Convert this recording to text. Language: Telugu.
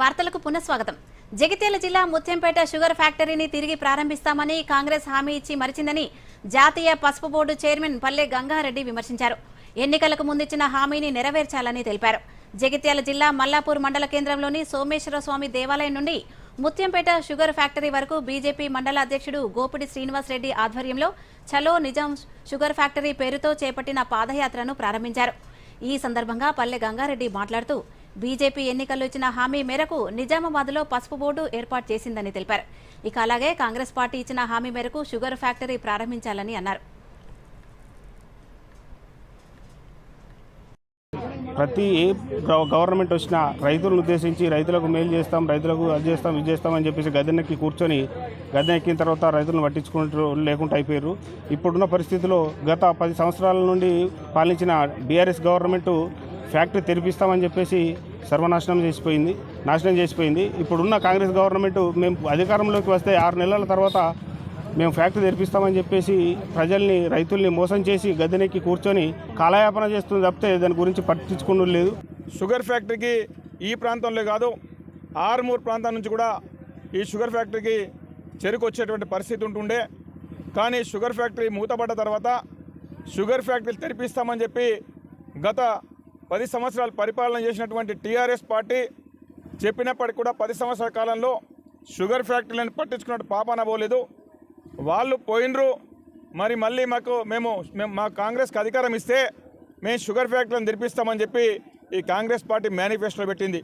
వార్తలకు పునఃస్వాగతం. జగిత్యాల జిల్లా ముత్యంపేట షుగర్ ఫ్యాక్టరీని తిరిగి ప్రారంభిస్తామని కాంగ్రెస్ హామీ ఇచ్చి మరిచిందని జాతీయ పసుపు బోర్డు చైర్మన్ పల్లె గంగారెడ్డి విమర్శించారు. ఎన్నికలకు ముందిచ్చిన హామీని నెరవేర్చాలని తెలిపారు. జగిత్యాల జిల్లా మల్లాపూర్ మండల కేంద్రంలోని సోమేశ్వర స్వామి దేవాలయం నుండి ముత్యంపేట షుగర్ ఫ్యాక్టరీ వరకు బీజేపీ మండల అధ్యక్షుడు గోపిడి శ్రీనివాస్ రెడ్డి ఆధ్వర్యంలో చలో నిజాం షుగర్ ఫ్యాక్టరీ పేరుతో చేపట్టిన పాదయాత్రను ప్రారంభించారు. ఈ సందర్భంగా పల్లె గంగారెడ్డి మాట్లాడుతూ బీజేపీ ఎన్నికల్లో ఇచ్చిన హామీ మేరకు నిజామాబాద్లో పసుపు బోర్డు ఏర్పాటు చేసిందని తెలిపారు. ఇక అలాగే కాంగ్రెస్ పార్టీ ఇచ్చిన హామీ మేరకు షుగర్ ఫ్యాక్టరీ ప్రారంభించాలని అన్నారు. ప్రతి ఏ గవర్నమెంట్ వచ్చినా రైతులను ఉద్దేశించి రైతులకు మేలు చేస్తాం రైతులకు అది చేస్తాం ఇది చేస్తాం అని చెప్పేసి గదెనెక్కి కూర్చొని గదెనెక్కిన తర్వాత రైతులను పట్టించుకుంటూ లేకుండా అయిపోయారు. ఇప్పుడున్న పరిస్థితిలో గత పది సంవత్సరాల నుండి పాలించిన బీఆర్ఎస్ గవర్నమెంట్ ఫ్యాక్టరీ తెరిపిస్తామని చెప్పేసి సర్వనాశనం చేసిపోయింది నాశనం చేసిపోయింది. ఇప్పుడున్న కాంగ్రెస్ గవర్నమెంట్ మేము అధికారంలోకి వస్తే ఆరు నెలల తర్వాత మేము ఫ్యాక్టరీ తెరిపిస్తామని చెప్పేసి ప్రజల్ని రైతుల్ని మోసం చేసి గద్దెనెక్కి కూర్చొని కాలయాపన చేస్తుంది తప్పితే దాని గురించి పట్టించుకున్నది లేదు. షుగర్ ఫ్యాక్టరీకి ఈ ప్రాంతంలో కాదు ఆరుమూరు ప్రాంతం నుంచి కూడా ఈ షుగర్ ఫ్యాక్టరీకి చెరుకు వచ్చేటువంటి పరిస్థితి ఉంటుండే. కానీ షుగర్ ఫ్యాక్టరీ మూతపడ్డ తర్వాత షుగర్ ఫ్యాక్టరీ తెరిపిస్తామని చెప్పి గత పది సంవత్సరాలు పరిపాలన చేసినటువంటి టీఆర్ఎస్ పార్టీ చెప్పినప్పటికీ కూడా పది సంవత్సరాల కాలంలో షుగర్ ఫ్యాక్టరీలను పట్టించుకున్నట్టు పాపాన పోలేదు. వాళ్ళు పోయినరు. మరి మళ్ళీ మాకు మేము మేము మా కాంగ్రెస్కి అధికారం ఇస్తే మేము షుగర్ ఫ్యాక్టరీని తెరిపిస్తామని చెప్పి ఈ కాంగ్రెస్ పార్టీ మేనిఫెస్టోలో పెట్టింది.